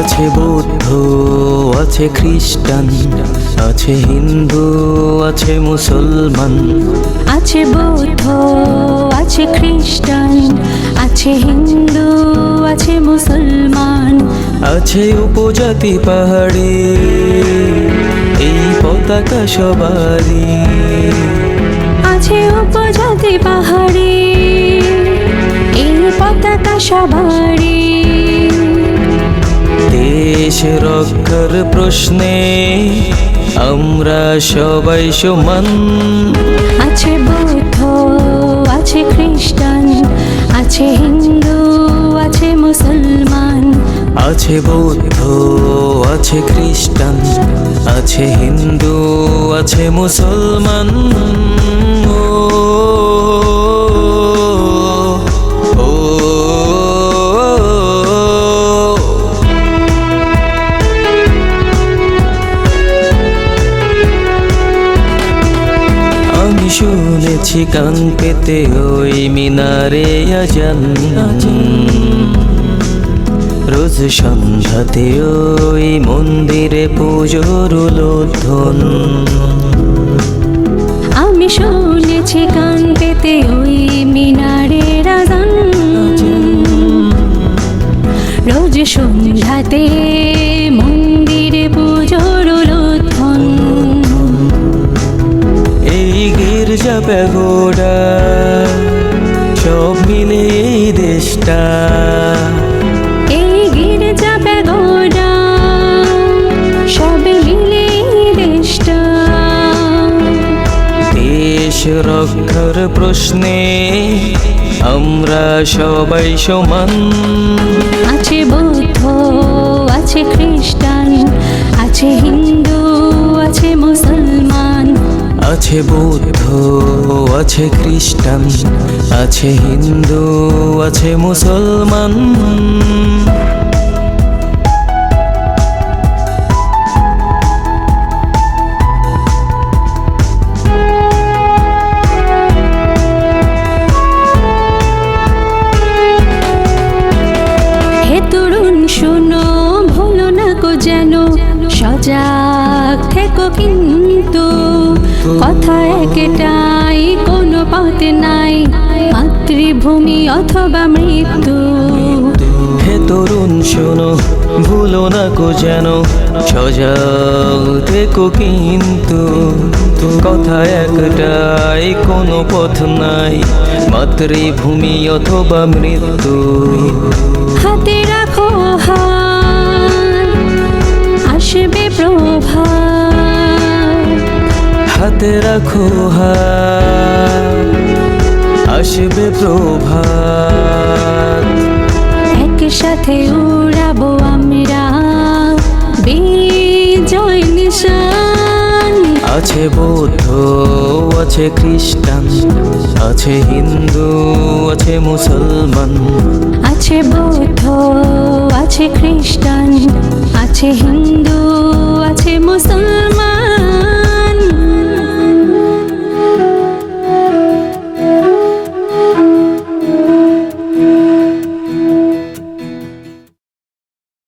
আছে বৌদ্ধ আছে খ্রিস্টান আছে হিন্দু আছে মুসলমান। আছে বৌদ্ধ আছে খ্রিস্টান আছে হিন্দু আছে মুসলমান। আছে উপজাতি পাহাড়ি এই পতাকা সবারই। আছে উপজাতি পাহাড়ি এই পতাকা সবারই। দেশ রক্ষার প্রশ্নে আমরা সবাই সমান। আছে বৌদ্ধ আছে খ্রিস্টান আছে হিন্দু আছে মুসলমান। আছে বৌদ্ধ আছে খ্রিস্টান আছে হিন্দু আছে মুসলমান। ও, শুনেছি কান পেতে ওই মিনারে আজান। রোজ সন্ধ্যাতে ওই মন্দিরে পুজোর লোধন আমি শুনেছি কান পেতে ওই মিনারে রাজান রোজ সন্ধ্যাতে প্যাগোডা সব মিলে এই দেশটা। এই গির্জা প্যাগোডা সবে মিলে এই দেশটা। দেশ রক্ষার প্রশ্নে আমরা সবাই সমান। আছে বৌদ্ধ আছে খ্রিস্টান আছে হিন্দু। আছে বৌদ্ধ আছে খ্রিস্টান আছে হিন্দু আছে মুসলমান। যেন। সজাগ থেকো কিন্তু। কথা একটাই কোনো পথে নাই। মাতৃভূমি অথবা মৃত্যু। হে তরুণ শোনো ভুলো না কো যেন। সজাগ থেকো কিন্তু। কথা একটাই কোনো পথ নাই। মাতৃভূমি অথবা মৃত্যু। হাতে রাখো হাত হাতে রাখো আসবে প্রভাত। একসাথে উড়াবো আমরা বিজয় নিশান। আছে বৌদ্ধ আছে খ্রিস্টান আছে হিন্দু আছে মুসলমান। আছে বৌদ্ধ আছে খ্রিস্টান আছে হিন্দু।